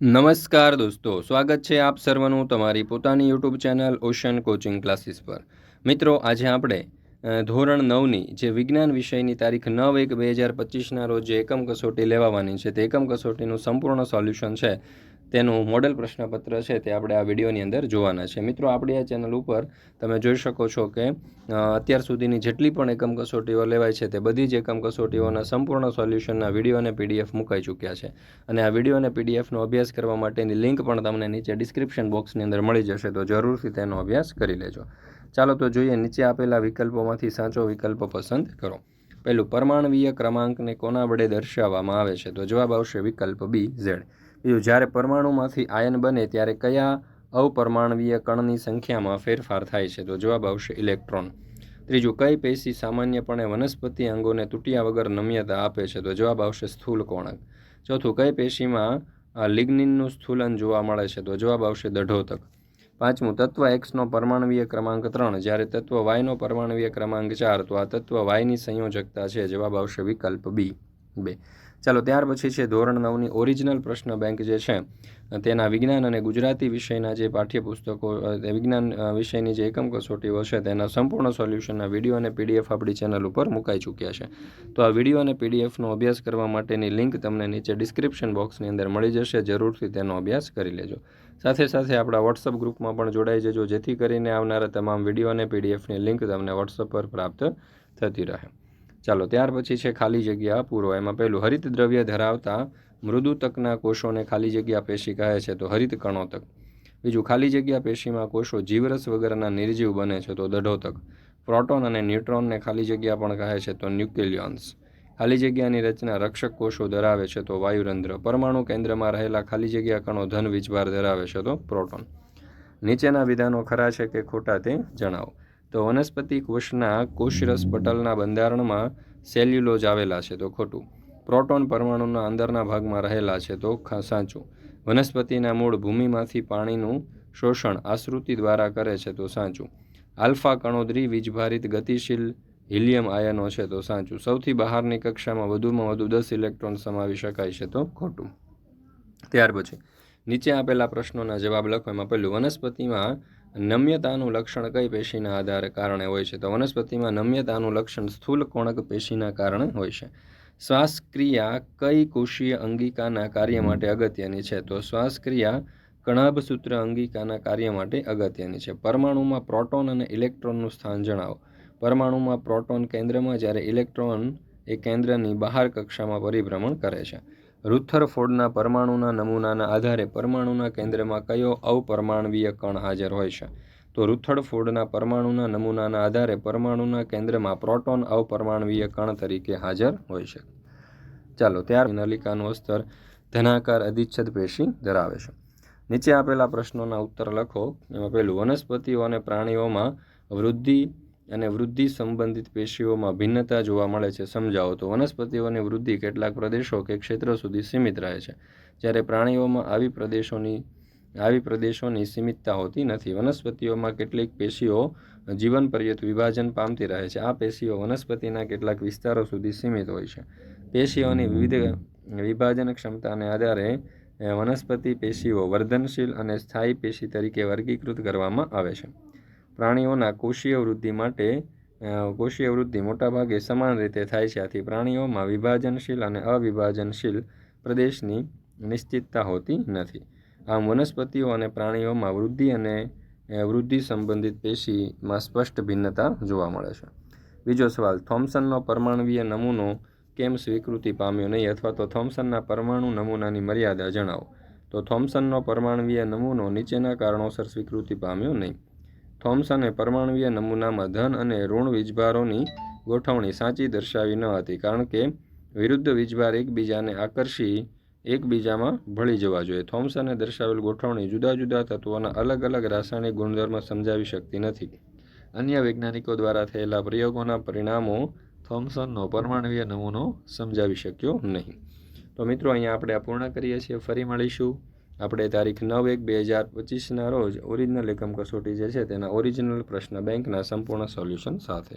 નમસ્કાર દોસ્તો, સ્વાગત છે આપ સર્વનું તમારી પોતાની YouTube channel ocean coaching classes પર. મિત્રો, આજે આપણે ધોરણ નવની જે વિજ્ઞાન વિષયની તારીખ નવ એક બે હજાર પચીસના રોજ જે એકમ કસોટી લેવાવાની છે તે એકમ કસોટીનું સંપૂર્ણ સોલ્યુશન છે. તેનું મોડેલ પ્રશ્નપત્ર છે તે આપણે આ વિડીયોની અંદર જોવાના છે. મિત્રો, આપણી આ ચેનલ ઉપર તમે જોઈ શકો છો કે અત્યાર સુધીની જેટલી પણ એકમ કસોટીઓ લેવાય છે તે બધી જ એકમ કસોટીઓના સંપૂર્ણ સોલ્યુશનના વીડિયો અને પીડીએફ મુકાઈ ચૂક્યા છે. અને આ વીડિયો અને પીડીએફનો અભ્યાસ કરવા માટેની લિંક પણ તમને નીચે ડિસ્ક્રિપ્શન બોક્સની અંદર મળી જશે, તો જરૂરથી તેનો અભ્યાસ કરી લેજો. ચાલો તો જોઈએ નીચે આપેલા વિકલ્પોમાંથી સાચો વિકલ્પ પસંદ કરો. પહેલું, પરમાણવીય ક્રમાંકને કોના વડે દર્શાવવામાં આવે છે? તો જવાબ આવશે વિકલ્પ બી, ઝેડ. જ્યારે પરમાણુમાંથી આયન બને ત્યારે કયા અવપરમાણવીય કણની સંખ્યામાં ફેરફાર થાય છે? તો જવાબ આવશે ઇલેક્ટ્રોન. ત્રીજું, કઈ પેશી સામાન્યપણે વનસ્પતિ અંગોને તૂટ્યા વગર નમ્યતા આપે છે? તો જવાબ આવશે સ્થૂલ કોણક. ચોથું, કઈ પેશીમાં લિગ્નિનનું સ્થૂલન જોવા મળે છે? તો જવાબ આવશે દઢોતક. પાંચમું, તત્વ એક્સનો પરમાણવીય ક્રમાંક ત્રણ. જ્યારે તત્વ વાયનો પરમાણવીય ક્રમાંક ચાર, તો આ તત્વ વાયની સંયોજકતા છે. જવાબ આવશે વિકલ્પ બી બે. ચાલો, ત્યાર પછી છે ધોરણ નવની ઓરિજિનલ પ્રશ્ન બેંક જે છે, તેના વિજ્ઞાન અને ગુજરાતી વિષયના જે પાઠ્યપુસ્તકો વિજ્ઞાન વિષયની જે એકમ કસોટીઓ છે તેના સંપૂર્ણ સોલ્યુશનના વીડિયો અને પીડીએફ આપણી ચેનલ ઉપર મુકાઈ ચૂક્યા છે. તો આ વીડિયો અને પીડીએફનો અભ્યાસ કરવા માટેની લિંક તમને નીચે ડિસ્ક્રિપ્શન બોક્સની અંદર મળી જશે, જરૂરથી તેનો અભ્યાસ કરી લેજો. સાથે સાથે આપણા વોટ્સઅપ ગ્રુપમાં પણ જોડાઈ જજો, જેથી કરીને આવનારા તમામ વીડિયો અને પીડીએફની લિંક તમને વોટ્સઅપ પર પ્રાપ્ત થતી રહે. ચાલો, ત્યાર પછી છે ખાલી જગ્યા પૂરો. એમાં પહેલું, હરિત દ્રવ્ય ધરાવતા મૃદુતકના કોષોને ખાલી જગ્યા પેશી કહે છે, તો હરિત કણોતક. બીજું, ખાલી જગ્યા પેશીમાં કોષો જીવરસ વગરના નિર્જીવ બને છે, તો દઢોતક પ્રોટોન અને ન્યુટ્રોનને ખાલી જગ્યા પણ કહે છે, તો ન્યુક્લિયોન્સ. ખાલી જગ્યાની રચના રક્ષક કોષો ધરાવે છે, તો વાયુરંધ્ર. પરમાણુ કેન્દ્રમાં રહેલા ખાલી જગ્યા કણો ધન વીજભાર ધરાવે છે, તો પ્રોટોન. નીચેના વિધાનો ખરા છે કે ખોટા તે જણાવો. તો વનસ્પતિ કોષના કોષરસ પટલના બંધારણમાં સેલ્યુલોજ આવેલા છે તો ખોટું. પ્રોટોન પરમાણુના અંદરના ભાગમાં રહેલા છે તો સાચું. વનસ્પતિના મૂળ ભૂમિમાંથી પાણીનું શોષણ આશ્રુતિ દ્વારા કરે છે તો સાચું. આલ્ફા કણો દ્વિવીજભારિત ગતિશીલ હિલિયમ આયનો છે તો સાચું. સૌથી બહારની કક્ષામાં વધુમાં વધુ દસ ઇલેક્ટ્રોન સમાવી શકાય છે તો ખોટું. ત્યાર પછી નીચે આપેલા પ્રશ્નોના જવાબ લખો. એમાં પહેલું, વનસ્પતિમાં નમ્યતાનું લક્ષણ કઈ પેશીના આધારે કારણે હોય છે? તો વનસ્પતિમાં નમ્યતાનું લક્ષણ સ્થૂલ કોણક પેશીના કારણે હોય છે. શ્વાસક્રિયા કઈ કોષીય અંગિકાના કાર્ય માટે અગત્યની છે? તો શ્વાસક્રિયા કણાભસૂત્ર અંગિકાના કાર્ય માટે અગત્યની છે. પરમાણુમાં પ્રોટોન અને ઇલેક્ટ્રોનનું સ્થાન જણાવો. પરમાણુમાં પ્રોટોન કેન્દ્રમાં જ્યારે ઇલેક્ટ્રોન એ કેન્દ્રની બહાર કક્ષામાં પરિભ્રમણ કરે છે. રુથરફોર્ડના પરમાણુના નમૂનાના આધારે પરમાણુના કેન્દ્રમાં કયો અવપરમાણવીય કણ હાજર હોય છે? તો રુથરફોર્ડના પરમાણુના નમૂનાના આધારે પરમાણુના કેન્દ્રમાં પ્રોટોન અવપરમાણવીય કણ તરીકે હાજર હોય છે. ચાલો, ત્યાર નલિકાનું અસ્તર ધનાકાર અધિચ્છદ પેશી ધરાવે છે. નીચે આપેલા પ્રશ્નોના ઉત્તર લખો. એમાં પહેલું, વનસ્પતિઓ અને પ્રાણીઓમાં વૃદ્ધિ અને વૃદ્ધિ સંબંધિત પેશીઓમાં ભિન્નતા જોવા મળે છે, સમજાવો તો. વનસ્પતિઓની વૃદ્ધિ કેટલાક પ્રદેશો કે ક્ષેત્રો સુધી સીમિત રહે છે. જ્યારે પ્રાણીઓમાં આવી પ્રદેશોની આવી પ્રદેશોની સીમિતતા હોતી નથી. વનસ્પતિઓમાં કેટલીક પેશીઓ જીવન પર્યત વિભાજન પામતી રહે છે. આ પેશીઓ વનસ્પતિના કેટલાક વિસ્તારો સુધી સીમિત હોય છે. પેશીઓની વિવિધ વિભાજન ક્ષમતાને આધારે વનસ્પતિ પેશીઓ વર્ધનશીલ અને સ્થાયી પેશી તરીકે વર્ગીકૃત કરવામાં આવે છે. પ્રાણીઓના કોષીય વૃદ્ધિ માટે કોષીય વૃદ્ધિ મોટાભાગે સમાન રીતે થાય છે. આથી પ્રાણીઓમાં વિભાજનશીલ અને અવિભાજનશીલ પ્રદેશની નિશ્ચિતતા હોતી નથી. આમ વનસ્પતિઓ અને પ્રાણીઓમાં વૃદ્ધિ અને વૃદ્ધિ સંબંધિત પેશીમાં સ્પષ્ટ ભિન્નતા જોવા મળે છે. બીજો સવાલ, થોમ્સનનો પરમાણવીય નમૂનો કેમ સ્વીકૃતિ પામ્યો નહીં અથવા તો થોમ્સનના પરમાણુ નમૂનાની મર્યાદા જણાવો? તો થોમ્સનનો પરમાણવીય નમૂનો નીચેના કારણોસર સ્વીકૃતિ પામ્યો નહીં. થોમ્સને પરમાણવીય નમૂનામાં ધન અને ઋણ વીજભારોની ગોઠવણી સાચી દર્શાવી ન હતી, કારણ કે વિરુદ્ધ વીજભાર એકબીજાને આકર્ષી એકબીજામાં ભળી જવા જોઈએ. થોમ્સને દર્શાવેલ ગોઠવણી જુદા જુદા તત્વોના અલગ અલગ રાસાયણિક ગુણધર્મ સમજાવી શકતી નથી. અન્ય વૈજ્ઞાનિકો દ્વારા થયેલા પ્રયોગોના પરિણામો થોમ્સનનો પરમાણવીય નમૂનો સમજાવી શક્યો નહીં. તો મિત્રો, અહીંયા આપણે આ પૂર્ણ કરીએ છીએ. ફરી મળીશું. આપણે તારીખ નવ એક બે હજાર પચીસના રોજ ઓરિજિનલ એકમ કસોટી જે છે તેના ઓરિજિનલ પ્રશ્ન બેંકના સંપૂર્ણ સોલ્યુશન સાથે.